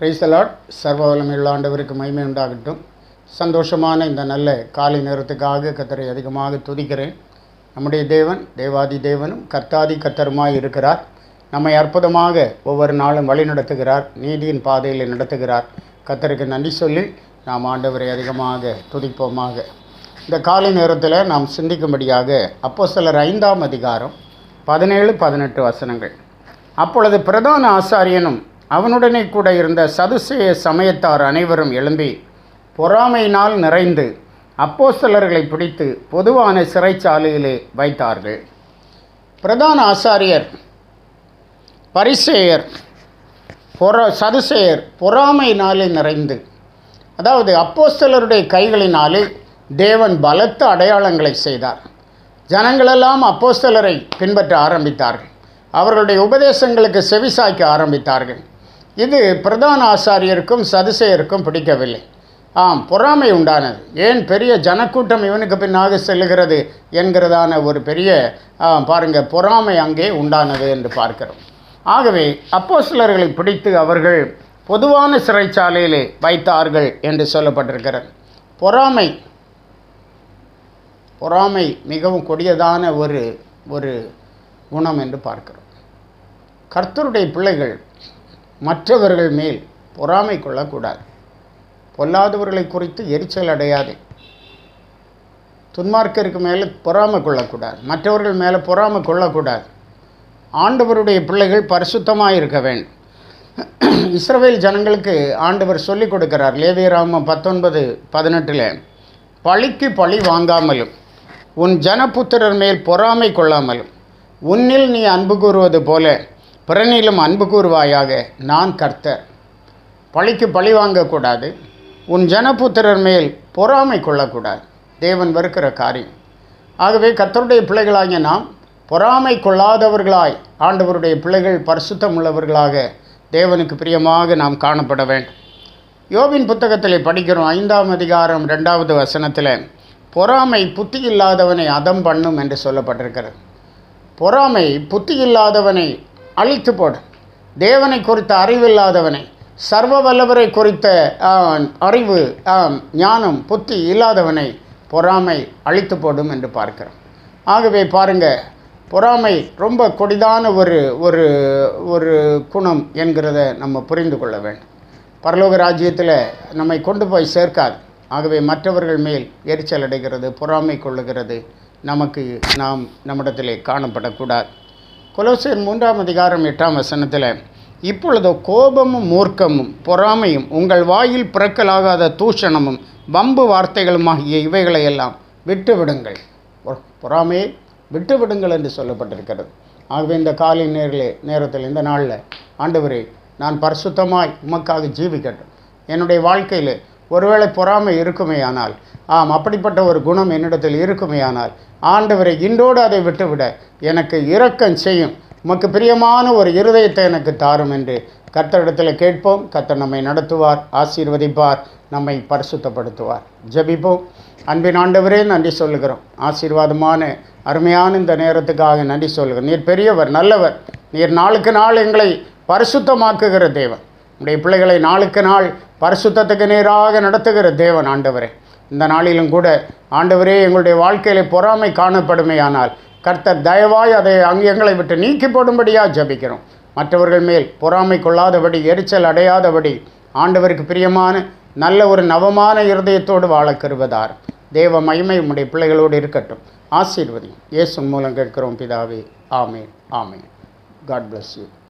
பிரைசலாட் சர்வ வல்லமையுள்ள ஆண்டவருக்கு மகிமை உண்டாகட்டும். சந்தோஷமான இந்த நல்ல காலை நேரத்துக்காக கத்தரை அதிகமாக துதிக்கிறேன். நம்முடைய தேவன் தேவாதி தேவனும் கர்த்தாதி கத்தருமாய் இருக்கிறார். நம்மை அற்புதமாக ஒவ்வொரு நாளும் வழி நடத்துகிறார். நீதியின் பாதையில் நடத்துகிறார். கத்தருக்கு நன்றி சொல்லி நாம் ஆண்டவரை அதிகமாக துதிப்போமாக. இந்த காலை நேரத்தில் நாம் சிந்திக்கும்படியாக அப்போ சிலர் ஐந்தாம் அதிகாரம் பதினேழு பதினெட்டு வசனங்கள். அப்பொழுது பிரதான ஆசாரியனும் அவனுடனே கூட இருந்த சதுசேய சமயத்தார் அனைவரும் எழும்பி பொறாமையினால் நிறைந்து அப்போஸ்தலர்களை பிடித்து பொதுவான சிறைச்சாலையிலே வைத்தார்கள். பிரதான ஆசாரியர் பரிசேயர் பொற சதுசேயர் பொறாமையினாலே நிறைந்து அதாவது அப்போஸ்தலருடைய கைகளினாலே தேவன் பலத்த அடையாளங்களை செய்தார். ஜனங்களெல்லாம் அப்போஸ்தலரை பின்பற்ற ஆரம்பித்தார்கள். அவர்களுடைய உபதேசங்களுக்கு செவிசாய்க்க ஆரம்பித்தார்கள். இது பிரதான ஆசாரியருக்கும் சதுசேயருக்கும் பிடிக்கவில்லை. ஆம் பொறாமை உண்டானது. ஏன் பெரிய ஜனக்கூட்டம் இவனுக்கு பின்னாக செல்லுகிறது என்கிறதான ஒரு பெரிய பாருங்கள் பாருங்க பொறாமை அங்கே உண்டானது என்று பார்க்கிறோம். ஆகவே அப்போ சிலர்களை பிடித்து அவர்கள் பொதுவான சிறைச்சாலையிலே வைத்தார்கள் என்று சொல்லப்பட்டிருக்கிறது. பொறாமை பொறாமை மிகவும் கொடியதான ஒரு ஒரு குணம் என்று பார்க்கிறோம். கர்த்தருடைய பிள்ளைகள் மற்றவர்கள் மேல் பொறாமை கொள்ளக்கூடாது. பொல்லாதவர்களை குறித்து எரிச்சல் அடையாது. துன்மார்க்கருக்கு மேலே பொறாமை கொள்ளக்கூடாது. மற்றவர்கள் மேலே பொறாமை கொள்ளக்கூடாது. ஆண்டவருடைய பிள்ளைகள் பரிசுத்தமாக இருக்க வேண்டும். இஸ்ரவேல் ஜனங்களுக்கு ஆண்டவர் சொல்லிக் கொடுக்கிறார். லேவியராம பத்தொன்பது பதினெட்டில் பழிக்கு பழி வாங்காமலும் உன் ஜனபுத்திரர் மேல் பொறாமை கொள்ளாமலும் உன்னில் நீ அன்பு கூறுவது போல பிறனிலும் அன்பு கூறுவாயாக நான் கர்த்தர். பழிக்கு பழி வாங்கக்கூடாது. உன் ஜனபுத்திரர் மேல் பொறாமை கொள்ளக்கூடாது. தேவன் வெறுக்கிற காரியம். ஆகவே கர்த்தருடைய பிள்ளைகளாகிய நாம் பொறாமை கொள்ளாதவர்களாய் ஆண்டவருடைய பிள்ளைகள் பரிசுத்தம் உள்ளவர்களாக தேவனுக்கு பிரியமாக நாம் காணப்பட வேண்டும். யோவின் புத்தகத்தில் படிக்கிறோம் ஐந்தாம் அதிகாரம் ரெண்டாவது வசனத்தில் பொறாமை புத்தி இல்லாதவனை அதம் பண்ணும் என்று சொல்லப்பட்டிருக்கிறது. பொறாமை புத்தி இல்லாதவனை அழித்து போடும் தேவனை குறித்த அறிவில்லாதவனை சர்வ வல்லவரை குறித்த ஆ, அறிவு ஆ, ஞானம் புத்தி இல்லாதவனை பொறாமை அழித்து போடும் என்று பார்க்கிறோம். ஆகவே பாருங்கள் பொறாமை ரொம்ப கொடிதான ஒரு ஒரு ஒரு குணம் என்கிறத நம்ம புரிந்து கொள்ள வேண்டும். பரலோக ராஜ்யத்தில் நம்மை கொண்டு போய் சேர்க்காது. ஆகவே மற்றவர்கள் மேல் எரிச்சல் அடைகிறது பொறாமை கொள்ளுகிறது. நமக்கு நாம் நம்மிடத்திலே காணப்படக்கூடாது. கொலோசியர் மூன்றாம் அதிகாரம் எட்டாம் வசனத்தில் இப்பொழுதோ கோபமும் மூர்க்கமும் பொறாமையும் உங்கள் வாயில் பிறக்கலாகாத தூஷணமும் வம்பு வார்த்தைகளுமாகிய இவைகளையெல்லாம் விட்டுவிடுங்கள். பொ- பொறாமையை விட்டுவிடுங்கள் என்று சொல்லப்பட்டிருக்கிறது. ஆகவே இந்த காலை நேரிலே நேரத்தில் இந்த நாளில் ஆண்டவரே நான் பரிசுத்தமாய் உமக்காக ஜீவிக்கட்டும். என்னுடைய வாழ்க்கையில் ஒருவேளை பொறாமை இருக்குமே ஆனால் ஆம் அப்படிப்பட்ட ஒரு குணம் என்னிடத்தில் இருக்குமே ஆனால் ஆண்டவரை இன்றோடு அதை விட்டுவிட எனக்கு இரக்கம் செய்யும். உமக்கு பிரியமான ஒரு இருதயத்தை எனக்கு தாரும் என்று கர்த்தரிடத்தில் கேட்போம். கர்த்தர் நம்மை நடத்துவார் ஆசீர்வதிப்பார் நம்மை பரிசுத்தப்படுத்துவார். ஜெபிப்போம். அன்பின் ஆண்டவரே நன்றி சொல்லுகிறோம். ஆசீர்வாதமான அருமையான இந்த நேரத்துக்காக நன்றி சொல்லுகிறோம். நீர் பெரியவர் நல்லவர். நீர் நாளுக்கு நாள் எங்களை பரிசுத்தமாக்குகிற தேவன். உடைய பிள்ளைகளை நாளுக்கு நாள் பரிசுத்தத்துக்கு நேராக நடத்துகிற தேவன் ஆண்டவரே. இந்த நாளிலும் கூட ஆண்டவரே எங்களுடைய வாழ்க்கையில பொறாமை காணப்படுமையானால் கர்த்தர் தயவாய் அதை அங்கு எங்களை விட்டு நீக்கி போடும்படியாக ஜபிக்கிறோம். மற்றவர்கள் மேல் பொறாமை கொள்ளாதபடி எரிச்சல் அடையாதபடி ஆண்டவருக்கு பிரியமான நல்ல ஒரு நவமான இருதயத்தோடு வாழ கருவதார். தேவ மகிமை உடைய பிள்ளைகளோடு இருக்கட்டும். ஆசீர்வதி இயேசு மூலம் கேட்கிறோம் பிதாவே. ஆமேன். ஆமேன். God bless you